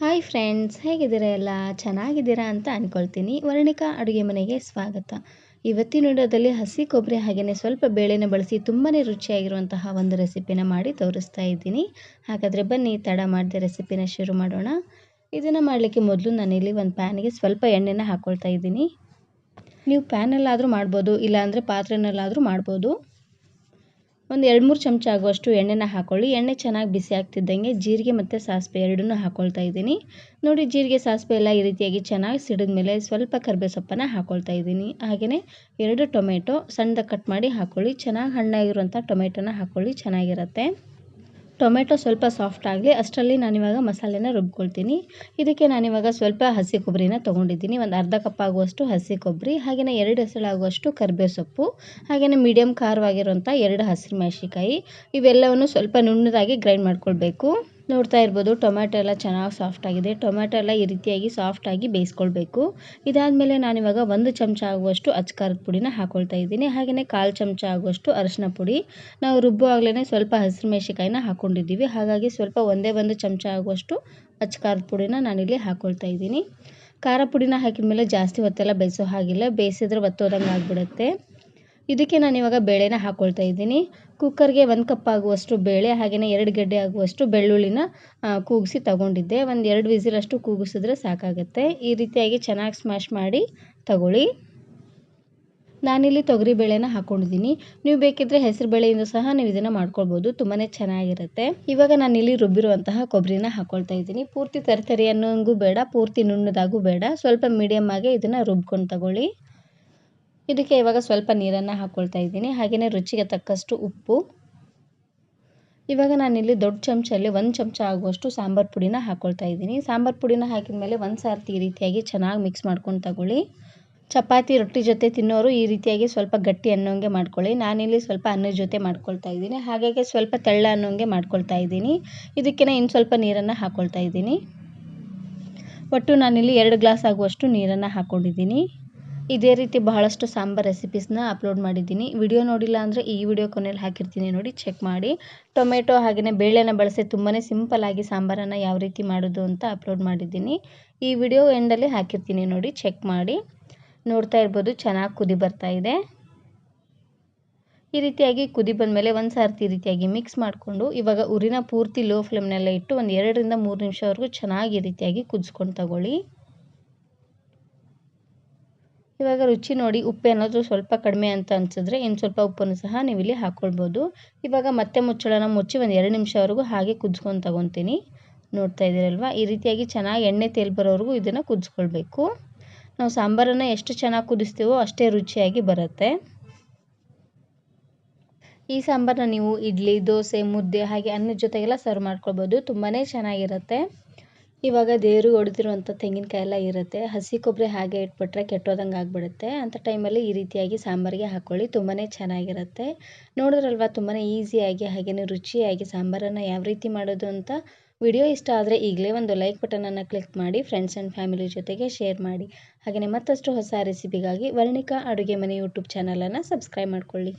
Hi friends ಹೇಗಿದ್ದೀರಾ ಎಲ್ಲ? ಚೆನ್ನಾಗಿದ್ದೀರಾ ಅಂತ ಅಂದ್ಕೊಳ್ತೀನಿ ವರ್ಣಿಕಾ ಅಡುಗೆ ಮನೆಗೆ ಸ್ವಾಗತ. ಇವತ್ತಿನ ವಿಡಿಯೋದಲ್ಲಿ ಹಸಿ ಕೊಬ್ಬರಿ ಹಾಗೆಯೇ ಸ್ವಲ್ಪ ಬೇಳೆನ ಬಳಸಿ ತುಂಬಾ ರುಚಿಯಾಗಿರುವಂತಹ ಒಂದು ರೆಸಿಪಿನ ಮಾಡಿ ತೋರಿಸ್ತಾ ಇದ್ದೀನಿ. ಹಾಗಾದರೆ ಬನ್ನಿ ತಡ ಮಾಡಿದೆ ರೆಸಿಪಿನ ಶುರು ಮಾಡೋಣ. ಇದನ್ನು ಮಾಡಲಿಕ್ಕೆ ಮೊದಲು ನಾನಿಲ್ಲಿ ಒಂದು ಪ್ಯಾನಿಗೆ ಸ್ವಲ್ಪ ಎಣ್ಣೆನ ಹಾಕ್ಕೊಳ್ತಾ ಇದ್ದೀನಿ. ನೀವು ಪ್ಯಾನಲ್ಲಾದರೂ ಮಾಡ್ಬೋದು, ಇಲ್ಲಾಂದರೆ ಪಾತ್ರೆನಲ್ಲಾದರೂ ಮಾಡ್ಬೋದು. ಒಂದು ಎರಡು ಮೂರು ಚಮಚ ಆಗುವಷ್ಟು ಎಣ್ಣೆನ ಹಾಕ್ಕೊಳ್ಳಿ ಎಣ್ಣೆ ಚೆನ್ನಾಗಿ ಬಿಸಿ ಆಗ್ತಿದ್ದಂಗೆ ಜೀರಿಗೆ ಮತ್ತು ಸಾಸಿವೆ ಎರಡನ್ನೂ ಹಾಕ್ಕೊಳ್ತಾ ಇದ್ದೀನಿ. ನೋಡಿ ಜೀರಿಗೆ, ಸಾಸಿವೆ ಎಲ್ಲ ಈ ರೀತಿಯಾಗಿ ಚೆನ್ನಾಗಿ ಸಿಡಿದ ಮೇಲೆ ಸ್ವಲ್ಪ ಕರಿಬೇವು ಸೊಪ್ಪನ್ನು ಹಾಕ್ಕೊಳ್ತಾ ಇದ್ದೀನಿ. ಹಾಗೆಯೇ ಎರಡು ಟೊಮೆಟೊ ಸಣ್ಣದಾಗಿ ಕಟ್ ಮಾಡಿ ಹಾಕ್ಕೊಳ್ಳಿ ಚೆನ್ನಾಗಿ ಹಣ್ಣಾಗಿರುವಂಥ ಟೊಮೆಟೊನ ಹಾಕ್ಕೊಳ್ಳಿ ಚೆನ್ನಾಗಿರುತ್ತೆ. ಟೊಮೆಟೊ ಸ್ವಲ್ಪ ಸಾಫ್ಟ್ ಆಗಲಿ, ಅಷ್ಟರಲ್ಲಿ ನಾನಿವಾಗ ಮಸಾಲೆನ ರುಬ್ಕೊಳ್ತೀನಿ. ಇದಕ್ಕೆ ನಾನಿವಾಗ ಸ್ವಲ್ಪ ಹಸಿ ಕೊಬ್ಬರಿನ ತೊಗೊಂಡಿದ್ದೀನಿ. ಒಂದು ಅರ್ಧ ಕಪ್ ಆಗುವಷ್ಟು ಹಸಿ ಕೊಬ್ಬರಿ ಹಾಗೆಯೇ ಎರಡು ಹೆಸಳಾಗುವಷ್ಟು ಕರಿಬೇವು ಸೊಪ್ಪು ಹಾಗೆಯೇ ಮೀಡಿಯಮ್ ಖಾರವಾಗಿರುವಂಥ ಎರಡು ಹಸಿರು ಮೆಣಸಿಕಾಯಿ ಇವೆಲ್ಲವನ್ನು ಸ್ವಲ್ಪ ನುಣ್ಣದಾಗಿ ಗ್ರೈಂಡ್ ಮಾಡ್ಕೊಳ್ಬೇಕು. ನೋಡ್ತಾ ಇರ್ಬೋದು, ಟೊಮ್ಯಾಟೊ ಎಲ್ಲ ಚೆನ್ನಾಗಿ ಸಾಫ್ಟ್ ಆಗಿದೆ. ಟೊಮೆಟೊ ಎಲ್ಲ ಈ ರೀತಿಯಾಗಿ ಸಾಫ್ಟಾಗಿ ಬೇಯಿಸ್ಕೊಳ್ಬೇಕು. ಇದಾದಮೇಲೆ ನಾನಿವಾಗ ಒಂದು ಚಮಚ ಆಗುವಷ್ಟು ಅಚ್ಕಾರದ ಪುಡಿನ ಹಾಕ್ಕೊಳ್ತಾ ಇದ್ದೀನಿ. ಹಾಗೆಯೇ ಕಾಲು ಚಮಚ ಆಗುವಷ್ಟು ಅರಿಶಿನ ಪುಡಿ. ನಾವು ರುಬ್ಬುವಾಗಲೇ ಸ್ವಲ್ಪ ಹಸಿರು ಮೆಣಸಿಕಾಯಿನ ಹಾಕ್ಕೊಂಡಿದ್ದೀವಿ ಹಾಗಾಗಿ ಸ್ವಲ್ಪ ಒಂದೇ ಒಂದು ಚಮಚ ಆಗುವಷ್ಟು ಅಚ್ಕಾರದ ಪುಡಿನ ನಾನಿಲ್ಲಿ ಹಾಕ್ಕೊಳ್ತಾ ಇದ್ದೀನಿ. ಖಾರ ಪುಡಿನ ಹಾಕಿದ ಮೇಲೆ ಜಾಸ್ತಿ ಹೊತ್ತೆಲ್ಲ ಬೇಯಿಸೋ ಹಾಗಿಲ್ಲ. ಬೇಯಿಸಿದ್ರೆ ಒತ್ತೋದಂಗೆ ಆಗಿಬಿಡುತ್ತೆ. ಇದಕ್ಕೆ ನಾನು ಇವಾಗ ಬೇಳೆನ ಹಾಕ್ಕೊಳ್ತಾ ಇದ್ದೀನಿ. ಕುಕ್ಕರ್ಗೆ ಒಂದು ಕಪ್ ಆಗುವಷ್ಟು ಬೇಳೆ ಹಾಗೆಯೇ ಎರಡು ಗಡ್ಡೆ ಆಗುವಷ್ಟು ಬೆಳ್ಳುಳ್ಳಿನ ಕೂಗಿಸಿ ತಗೊಂಡಿದ್ದೆ. ಒಂದು ಎರಡು ವಿಸಿಲಷ್ಟು ಕೂಗಿಸಿದ್ರೆ ಸಾಕಾಗುತ್ತೆ. ಈ ರೀತಿಯಾಗಿ ಚೆನ್ನಾಗಿ ಸ್ಮ್ಯಾಶ್ ಮಾಡಿ ತಗೊಳ್ಳಿ. ನಾನಿಲ್ಲಿ ತೊಗರಿ ಬೇಳೆನ ಹಾಕ್ಕೊಂಡಿದ್ದೀನಿ ನೀವು ಬೇಕಿದ್ದರೆ ಹೆಸರು ಬೇಳೆಯಿಂದ ಸಹ ನೀವು ಇದನ್ನು ಮಾಡ್ಕೊಳ್ಬೋದು. ತುಂಬಾ ಚೆನ್ನಾಗಿರುತ್ತೆ. ಇವಾಗ ನಾನಿಲ್ಲಿ ರುಬ್ಬಿರುವಂತಹ ಕೊಬ್ಬರಿನ ಹಾಕ್ಕೊಳ್ತಾ ಇದ್ದೀನಿ. ಪೂರ್ತಿ ತರಿತರಿ ಅನ್ನೋಂಗೂ ಬೇಡ, ಪೂರ್ತಿ ನುಣ್ಣದಾಗೂ ಬೇಡ. ಸ್ವಲ್ಪ ಮೀಡಿಯಮ್ ಆಗಿ ಇದನ್ನು ರುಬ್ಕೊಂಡು ತಗೊಳ್ಳಿ. ಇದಕ್ಕೆ ಇವಾಗ ಸ್ವಲ್ಪ ನೀರನ್ನು ಹಾಕ್ಕೊಳ್ತಾ ಇದ್ದೀನಿ. ಹಾಗೆಯೇ ರುಚಿಗೆ ತಕ್ಕಷ್ಟು ಉಪ್ಪು. ಇವಾಗ ನಾನಿಲ್ಲಿ ದೊಡ್ಡ ಚಮಚಲ್ಲಿ ಒಂದು ಚಮಚ ಆಗುವಷ್ಟು ಸಾಂಬಾರು ಪುಡಿನ ಹಾಕ್ಕೊಳ್ತಾ ಇದ್ದೀನಿ. ಸಾಂಬಾರು ಪುಡಿನ ಹಾಕಿದ ಮೇಲೆ ಒಂದು ಸಾರ್ತಿ ಈ ರೀತಿಯಾಗಿ ಚೆನ್ನಾಗಿ ಮಿಕ್ಸ್ ಮಾಡ್ಕೊಂಡು ತಗೊಳ್ಳಿ. ಚಪಾತಿ, ರೊಟ್ಟಿ ಜೊತೆ ತಿನ್ನೋರು ಈ ರೀತಿಯಾಗಿ ಸ್ವಲ್ಪ ಗಟ್ಟಿ ಅನ್ನೋಂಗೆ ಮಾಡ್ಕೊಳ್ಳಿ. ನಾನಿಲ್ಲಿ ಸ್ವಲ್ಪ ಅನ್ನದ ಜೊತೆ ಮಾಡ್ಕೊಳ್ತಾ ಇದ್ದೀನಿ. ಹಾಗಾಗಿ ಸ್ವಲ್ಪ ತೆಳ್ಳ ಅನ್ನೋಂಗೆ ಮಾಡ್ಕೊಳ್ತಾ ಇದ್ದೀನಿ. ಇದಕ್ಕೆ ಇನ್ನು ಸ್ವಲ್ಪ ನೀರನ್ನು ಹಾಕ್ಕೊಳ್ತಾ ಇದ್ದೀನಿ. ಒಟ್ಟು ನಾನಿಲ್ಲಿ ಎರಡು ಗ್ಲಾಸ್ ಆಗುವಷ್ಟು ನೀರನ್ನು ಹಾಕ್ಕೊಂಡಿದ್ದೀನಿ ಇದೇ ರೀತಿ ಬಹಳಷ್ಟು ಸಾಂಬಾರ್ ರೆಸಿಪೀಸ್ನ ಅಪ್ಲೋಡ್ ಮಾಡಿದ್ದೀನಿ. ವಿಡಿಯೋ ನೋಡಿಲ್ಲ ಅಂದರೆ ಈ ವಿಡಿಯೋ ಕೊನೆಯಲ್ಲಿ ಹಾಕಿರ್ತೀನಿ ನೋಡಿ ಚೆಕ್ ಮಾಡಿ. ಟೊಮೆಟೊ ಹಾಗೆಯೇ ಬೇಳೆನ ಬಳಸಿ ತುಂಬಾ ಸಿಂಪಲ್ಲಾಗಿ ಸಾಂಬಾರನ್ನು ಯಾವ ರೀತಿ ಮಾಡೋದು ಅಂತ ಅಪ್ಲೋಡ್ ಮಾಡಿದ್ದೀನಿ. ಈ ವಿಡಿಯೋ ಎಂಡಲ್ಲಿ ಹಾಕಿರ್ತೀನಿ ನೋಡಿ ಚೆಕ್ ಮಾಡಿ. ನೋಡ್ತಾ ಇರ್ಬೋದು ಚೆನ್ನಾಗಿ ಕುದಿ ಬರ್ತಾ ಇದೆ. ಈ ರೀತಿಯಾಗಿ ಕುದಿ ಬಂದಮೇಲೆ ಒಂದು ಸಾರ್ತಿ ಈ ರೀತಿಯಾಗಿ ಮಿಕ್ಸ್ ಮಾಡಿಕೊಂಡು, ಇವಾಗ ಉರಿನ ಪೂರ್ತಿ ಲೋ ಫ್ಲೇಮ್ನೆಲ್ಲ ಇಟ್ಟು ಒಂದು ಎರಡರಿಂದ ಮೂರು ನಿಮಿಷವರೆಗೂ ಚೆನ್ನಾಗಿ ಈ ರೀತಿಯಾಗಿ ಕುದಿಸ್ಕೊಂಡು ತಗೊಳ್ಳಿ. ಇವಾಗ ರುಚಿ ನೋಡಿ ಉಪ್ಪು ಏನಾದರೂ ಸ್ವಲ್ಪ ಕಡಿಮೆ ಅಂತ ಅನಿಸಿದ್ರೆ ಇನ್ನು ಸ್ವಲ್ಪ ಉಪ್ಪನ್ನು ಸಹ ನೀವು ಇಲ್ಲಿ ಹಾಕ್ಕೊಳ್ಬೋದು ಇವಾಗ ಮತ್ತೆ ಮುಚ್ಚಳನ ಮುಚ್ಚಿ ಒಂದು ಎರಡು ನಿಮಿಷವರೆಗೂ ಹಾಗೆ ಕುದಿಸ್ಕೊಂಡು ತಗೊತೀನಿ. ನೋಡ್ತಾ ಇದ್ದೀರಲ್ವ? ಈ ರೀತಿಯಾಗಿ ಚೆನ್ನಾಗಿ ಎಣ್ಣೆ ತೇಲ್ ಬರೋವರೆಗೂ ಇದನ್ನು ಕುದಿಸ್ಕೊಳ್ಬೇಕು. ನಾವು ಸಾಂಬಾರನ್ನು ಎಷ್ಟು ಚೆನ್ನಾಗಿ ಕುದಿಸ್ತೀವೋ ಅಷ್ಟೇ ರುಚಿಯಾಗಿ ಬರುತ್ತೆ. ಈ ಸಾಂಬಾರನ್ನ ನೀವು ಇಡ್ಲಿ, ದೋಸೆ, ಮುದ್ದೆ ಹಾಗೆ ಅನ್ನದ ಜೊತೆಗೆಲ್ಲ ಸರ್ವ್ ಮಾಡ್ಕೊಳ್ಬೋದು. ತುಂಬಾ ಚೆನ್ನಾಗಿರುತ್ತೆ. ಇವಾಗ ದೇವ್ರಿಗೆ ಹೊಡೆದಿರುವಂಥ ತೆಂಗಿನಕಾಯಿ ಎಲ್ಲ ಇರುತ್ತೆ. ಹಸಿ ಕೊಬ್ಬರಿ ಹಾಗೆ ಇಟ್ಬಿಟ್ರೆ ಕೆಟ್ಟೋದಂಗೆ ಆಗಿಬಿಡುತ್ತೆ. ಅಂಥ ಟೈಮಲ್ಲಿ ಈ ರೀತಿಯಾಗಿ ಸಾಂಬಾರಿಗೆ ಹಾಕ್ಕೊಳ್ಳಿ ತುಂಬಾ ಚೆನ್ನಾಗಿರುತ್ತೆ. ನೋಡಿದ್ರಲ್ವ ತುಂಬಾ ಈಸಿಯಾಗಿ ಹಾಗೆಯೇ ರುಚಿಯಾಗಿ ಸಾಂಬಾರನ್ನು ಯಾವ ರೀತಿ ಮಾಡೋದು ಅಂತ? ವಿಡಿಯೋ ಇಷ್ಟ ಆದರೆ ಈಗಲೇ ಒಂದು ಲೈಕ್ ಬಟನನ್ನು ಕ್ಲಿಕ್ ಮಾಡಿ, ಫ್ರೆಂಡ್ಸ್ ಆ್ಯಂಡ್ ಫ್ಯಾಮಿಲಿ ಜೊತೆಗೆ ಶೇರ್ ಮಾಡಿ. ಹಾಗೆಯೇ ಮತ್ತಷ್ಟು ಹೊಸ ರೆಸಿಪಿಗಾಗಿ ವರ್ಣಿಕಾ ಅಡುಗೆ ಮನೆ ಯೂಟ್ಯೂಬ್ ಚಾನಲನ್ನು ಸಬ್ಸ್ಕ್ರೈಬ್ ಮಾಡ್ಕೊಳ್ಳಿ.